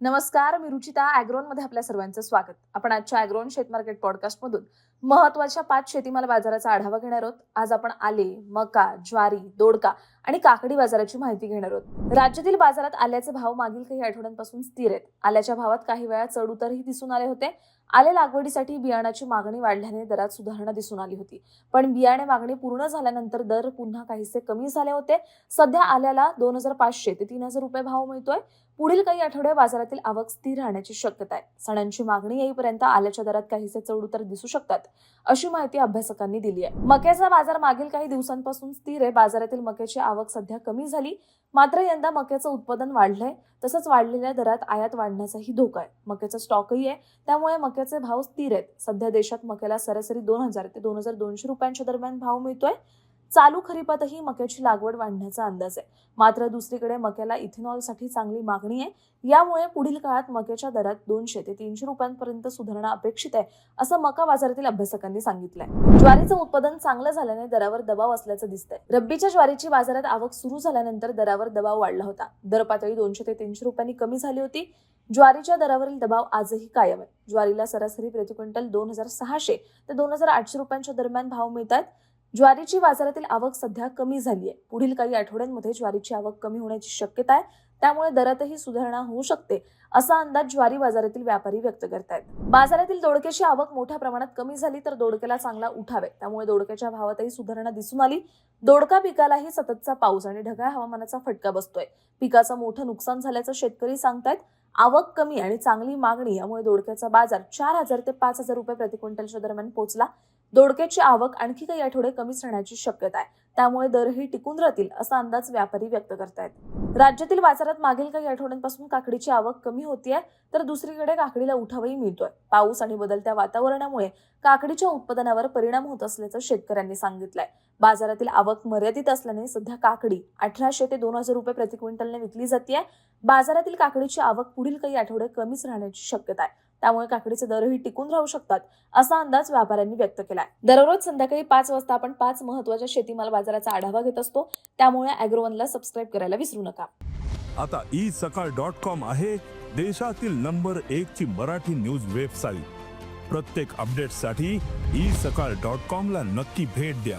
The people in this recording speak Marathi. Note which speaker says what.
Speaker 1: नमस्कार मी रुचिता अॅग्रोनमध्ये आपल्या सर्वांचं स्वागत. आपण आजच्या अॅग्रोन शेत मार्केट पॉडकास्ट मधून महत्त्वाच्या पाच शेतीमाल बाजाराचा आढावा घेणार आहोत. आज आपण आले मका ज्वारी दोडका आणि काकडी बाजाराची माहिती घेणार आहोत. राज्यातील बाजारात आल्याचे भाव मागील काही आठवड्यांपासून स्थिर आहेत. आल्याच्या भावात काही वेळा चढ उतरही दिसून आले होते. आले लागवडीसाठी बियाणाची मागणी वाढल्याने दरात सुधारणा दिसून आली होती. पण बियाणे मागणी पूर्ण झाल्यानंतर दर पुन्हा काहीसे कमी झाले होते. सध्या आल्याला दोन हजार पाचशे ते तीन हजार रुपये भाव मिळतोय. पुढील काही आठवडे बाजारातील आवक स्थिर राहण्याची शक्यता आहे. सणांची मागणी येईपर्यंत आल्याच्या दरात काहीसे चढउतार दिसू शकतात. अशी माहिती अभ्यासकांनी दिली आहे. मक्याचा बाजार मागील काही दिवसांपासून स्थिर आहे. बाजारातील मक्याची आवक सध्या कमी झाली. मात्र यंदा मक्याचं उत्पादन वाढलंय. तसंच वाढलेल्या दरात आयात वाढण्याचाही धोका आहे. मक्याचा स्टॉकही आहे. त्यामुळे मक्याचे भाव स्थिर आहेत. सध्या देशात मक्याला सरासरी दोन हजार ते दोन हजार दोनशे रुपयांच्या दरम्यान भाव मिळतोय. चालू खरीपातही मक्याची लागवड वाढण्याचा अंदाज आहे. मात्र दुसरीकडे मक्याला इथेनॉलसाठी चांगली मागणी आहे. यामुळे पुढील काळात मक्याच्या दरात दोनशे ते तीनशे रुपयांपर्यंत सुधारणा अपेक्षित आहे असं मका बाजारातील अभ्यासकांनी सांगितलंय. ज्वारीचं उत्पादन चांगलं झाल्याने दरावर दबाव असल्याचं दिसतंय. रब्बीच्या ज्वारीची बाजारात आवक सुरू झाल्यानंतर दरावर दबाव वाढला होता. दर पातळी दोनशे ते तीनशे रुपयांनी कमी झाली होती. ज्वारीच्या दरावरील दबाव आजही कायम आहे. ज्वारीला सरासरी प्रति क्विंटल दोन हजार सहाशे ते दोन हजार आठशे रुपयांच्या दरम्यान भाव मिळतात. ज्वारीची बाजारातील आवक सध्या कमी झाली आहे पुढील काही आठवड्यांमध्ये ज्वारीची आवक कमी होण्याची शक्यता आहे. त्यामुळे दरातही सुधारणा होऊ शकते असा अंदाज ज्वारी बाजारातील व्यापारी व्यक्त करतायत. बाजारातील दोडक्याची आवक मोठ्या प्रमाणात कमी झाली तर दोडक्याला चांगला उठावे. त्यामुळे दोडक्याच्या भावातही सुधारणा दिसून आली. दोडका पिकालाही सततचा पाऊस आणि ढगाळ हवामानाचा फटका बसतोय. पिकाचं मोठं नुकसान झाल्याचं शेतकरी सांगतायत. आवक कमी आणि चांगली मागणी यामुळे दोडक्याचा बाजार चार हजार ते पाच हजार रुपये प्रति क्विंटलच्या दरम्यान पोहोचला दोडक्याची आवक आणखी काही आठवडे कमीच राहण्याची शक्यता आहे. त्यामुळे दरही टिकून राहतील असा अंदाज व्यापारी व्यक्त करतायत. राज्यातील बाजारात मागील काही आठवड्यांपासून काकडीची आवक कमी होतीये तर दुसरीकडे काकडीला उठावही मिळतोय. पाऊस आणि बदलत्या वातावरणामुळे काकडीच्या उत्पादनावर परिणाम होत असल्याचं शेतकऱ्यांनी सांगितलंय. बाजारातील आवक मर्यादित असल्याने सध्या काकडी अठराशे ते दोन हजार रुपये प्रति क्विंटलने विकली जाते बाजारातील काकडीची आवक पुढील काही आठवडे कमीच राहण्याची शक्यता आहे. त्यामुळे काकडीचे दरही टिकून राहू शकतात असा अंदाज व्यापाऱ्यांनी व्यक्त केलाय. दररोज संध्याकाळी पाच वाजता आपण पाच महत्त्वाच्या शेतीमाल बाजाराचा आढावा घेत असतो. त्यामुळे अॅग्रोवनला सबस्क्राईब करायला विसरू नका.
Speaker 2: आता ई सकाळ डॉट कॉम आहे देशातील नंबर एक ची मराठी न्यूज वेबसाईट. प्रत्येक अपडेटसाठी ई सकाळ डॉट कॉम ला नक्की भेट द्या.